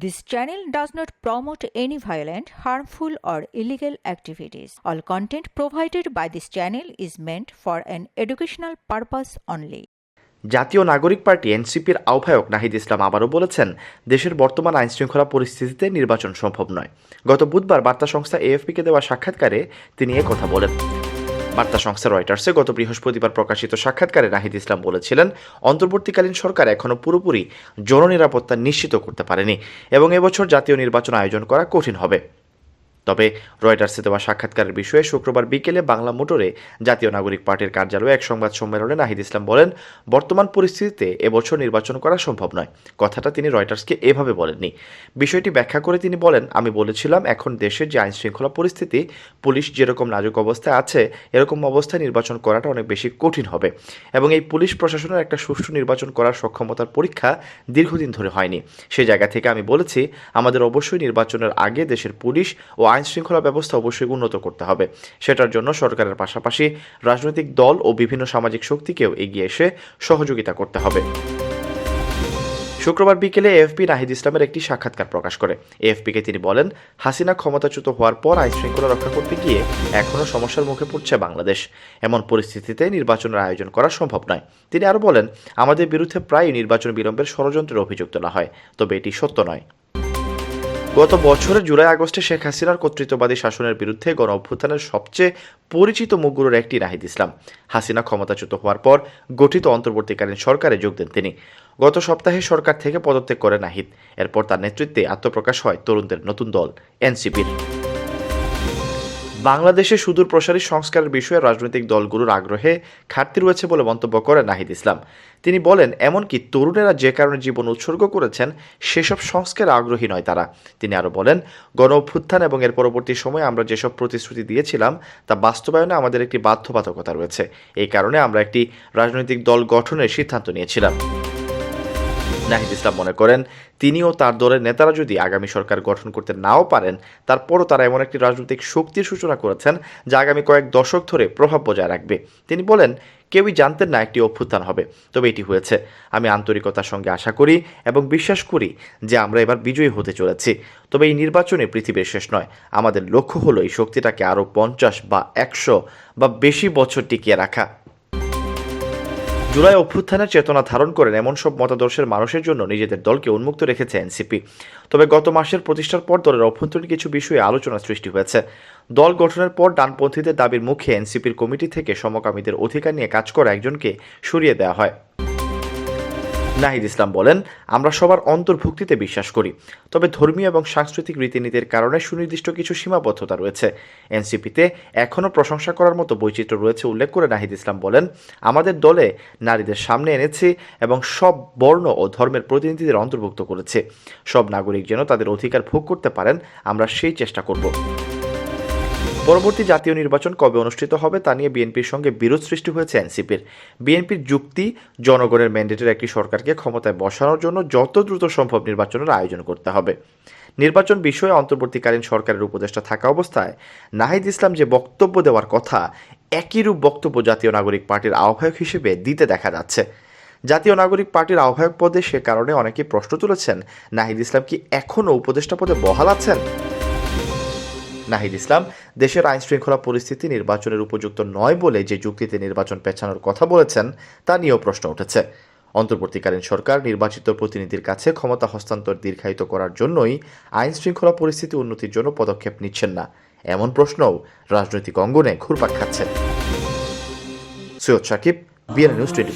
This channel does not promote any violent, harmful, or illegal activities. All content provided by this channel is meant for an educational purpose only. জাতীয় নাগরিক party এনসিপির আহ্বায়ক নাহিদ ইসলাম আবারও বলেছেন দেশের বর্তমান আইনশৃঙ্খলা পরিস্থিতিতে নির্বাচন সম্ভব নয় গত বুধবার বার্তা সংস্থা এএফপিকে দেওয়া সাক্ষাৎকারে তিনি কথা বলেন বার্তা সংস্থা রয়টার্সে গত বৃহস্পতিবার প্রকাশিত সাক্ষাৎকারে নাহিদ ইসলাম বলেছিলেন, অন্তর্বর্তীকালীন সরকার এখনও পুরোপুরি জননিরাপত্তা নিশ্চিত করতে পারেনি এবং এবছর জাতীয় নির্বাচন আয়োজন করা কঠিন হবে। তবে রয়টার্সে দেওয়া সাক্ষাৎকারের বিষয়ে শুক্রবার বিকেলে বাংলা মোটরে জাতীয় নাগরিক পার্টির কার্যালয়ে এক সংবাদ সম্মেলনে নাহিদ ইসলাম বলেন, বর্তমান পরিস্থিতিতে এবছর নির্বাচন করা সম্ভব নয়। কথাটা তিনি রয়টার্সকে এভাবে বলেননি। বিষয়টি ব্যাখ্যা করে তিনি বলেন, আমি বলেছিলাম, এখন দেশের যে আইন শৃঙ্খলা পরিস্থিতি, পুলিশ যেরকম নাজুক অবস্থায় আছে, এরকম অবস্থায় নির্বাচন করাটা অনেক বেশি কঠিন হবে এবং এই পুলিশ প্রশাসনের একটা সুষ্ঠু নির্বাচন করার সক্ষমতার পরীক্ষা দীর্ঘদিন ধরে হয়নি। সেই জায়গা থেকে আমি বলেছি, আমাদের অবশ্যই নির্বাচনের আগে দেশের পুলিশ ও আইন শৃঙ্খলা ব্যবস্থা অবশ্যই উন্নত করতে হবে। সেটার জন্য সরকারের পাশাপাশি রাজনৈতিক দল ও বিভিন্ন সামাজিক শক্তিকেও এগিয়ে এসে সহযোগিতা করতে হবে। শুক্রবার বিকেলে এএফপি নাহিদ ইসলামের একটি সাক্ষাৎকার প্রকাশ করে। এএফপিকে তিনি বলেন, হাসিনা ক্ষমতাচ্যুত হওয়ার পর আইন শৃঙ্খলা রক্ষা করতে গিয়ে এখনও সমস্যার মুখে পড়ছে বাংলাদেশ। এমন পরিস্থিতিতে নির্বাচনের আয়োজন করা সম্ভব নয়। তিনি আরও বলেন, আমাদের বিরুদ্ধে প্রায়ই নির্বাচন বিলম্বের ষড়যন্ত্রের অভিযোগ তোলা হয়, তবে এটি সত্য নয়। গত বছরের জুলাই আগস্টে শেখ হাসিনার কর্তৃত্ববাদী শাসনের বিরুদ্ধে গণ অভ্যুত্থানের সবচেয়ে পরিচিত মুখগুলোর একটি রাহিদ ইসলাম। হাসিনা ক্ষমতাচ্যুত হওয়ার পর গঠিত অন্তর্বর্তীকালীন সরকারে যোগ দেন তিনি। গত সপ্তাহে সরকার থেকে পদত্যাগ করে নাহিদ। এরপর তার নেতৃত্বে আত্মপ্রকাশ হয় তরুণদের নতুন দল, এনসিপির। বাংলাদেশে সুদূর প্রসারী সংস্কারের বিষয়ে রাজনৈতিক দলগুলোর আগ্রহে ঘাটতি রয়েছে বলে মন্তব্য করেন নাহিদ ইসলাম। তিনি বলেন এমনকি তরুণেরা যে কারণে জীবন উৎসর্গ করেছেন, সেসব সংস্কারে আগ্রহী নয় তারা। তিনি আরও বলেন, গণ অভ্যুত্থান এবং এর পরবর্তী সময়ে আমরা যেসব প্রতিশ্রুতি দিয়েছিলাম, তা বাস্তবায়নে আমাদের একটি বাধ্যবাধকতা রয়েছে। এই কারণে আমরা একটি রাজনৈতিক দল গঠনের সিদ্ধান্ত নিয়েছিলাম। নাহিদ ইসলাম মনে করেন তিনি ও তার দলের নেতারা যদি আগামী সরকার গঠন করতে নাও পারেন, তারপরও তারা এমন একটি রাজনৈতিক শক্তির সূচনা করেছেন যা আগামী কয়েক দশক ধরে প্রভাব বজায় রাখবে। তিনি বলেন, কেউই জানতেন না একটি অভ্যুত্থান হবে, তবে এটি হয়েছে। আমি আন্তরিকতার সঙ্গে আশা করি এবং বিশ্বাস করি যে আমরা এবার বিজয়ী হতে চলেছি। তবে এই নির্বাচনে পৃথিবীর শেষ নয়। আমাদের লক্ষ্য হলো এই শক্তিটাকে আরও পঞ্চাশ বা একশো বা বেশি বছর টিকিয়ে রাখা। জুলাই অভ্যুত্থানের চেতনা ধারণ করেন এমন সব মতাদর্শের মানুষের জন্য নিজেদের দলকে উন্মুক্ত রেখেছে এনসিপি। তবে গত মাসের প্রতিষ্ঠার পর দলের অভ্যন্তরীণ কিছু বিষয়ে আলোচনা সৃষ্টি হয়েছে। দল গঠনের পর ডানপন্থীদের দাবির মুখে এনসিপির কমিটি থেকে সমকামীদের অধিকার নিয়ে কাজ করা একজনকে সরিয়ে দেওয়া হয়। নাহিদ ইসলাম বলেন, আমরা সবার অন্তর্ভুক্তিতে বিশ্বাস করি। তবে ধর্মীয় এবং সাংস্কৃতিক রীতিনীতির কারণে সুনির্দিষ্ট কিছু সীমাবদ্ধতা রয়েছে। এনসিপিতে এখনও প্রশংসা করার মতো বৈচিত্র্য রয়েছে উল্লেখ করে নাহিদ ইসলাম বলেন, আমাদের দলে নারীদের সামনে এনেছি এবং সব বর্ণ ও ধর্মের প্রতিনিধিদের অন্তর্ভুক্ত করেছে। সব নাগরিক যেন তাদের অধিকার ভোগ করতে পারেন, আমরা সেই চেষ্টা করব। পরবর্তী জাতীয় নির্বাচন কবে অনুষ্ঠিত হবে তা নিয়ে বিএনপির সঙ্গে বিরোধ সৃষ্টি হয়েছে এনসিপির। বিএনপির যুক্তি, জনগণের ম্যান্ডেটের একটি সরকারকে ক্ষমতায় বসানোর জন্য যত দ্রুত সম্ভব নির্বাচনের আয়োজন করতে হবে। নির্বাচন বিষয়ে অন্তর্বর্তীকালীন সরকারের উপদেষ্টা থাকা অবস্থায় নাহিদ ইসলাম যে বক্তব্য দেওয়ার কথা একইরূপ বক্তব্য জাতীয় নাগরিক পার্টির আহ্বায়ক হিসেবে দিতে দেখা যাচ্ছে। জাতীয় নাগরিক পার্টির আহ্বায়ক পদে সে কারণে অনেকেই প্রশ্ন তুলেছেন, নাহিদ ইসলাম কি এখনও উপদেষ্টা পদে বহাল আছেন? নাহিদ ইসলাম, দেশের আইন শৃঙ্খলা পরিস্থিতি নির্বাচনের উপযুক্ত নয় বলে যে যুক্তিতে নির্বাচন পেছানোর কথা বলেছেন, তা নিয়েও প্রশ্ন উঠেছে। অন্তর্বর্তীকালীন সরকার নির্বাচিত প্রতিনিধির কাছে ক্ষমতা হস্তান্তর দীর্ঘায়িত করার জন্যই আইন শৃঙ্খলা পরিস্থিতি উন্নতির জন্য পদক্ষেপ নিচ্ছেন না। এমন প্রশ্নও রাজনৈতিক অঙ্গনে ঘুরপাক খাচ্ছে। Syed Sakib BN news twenty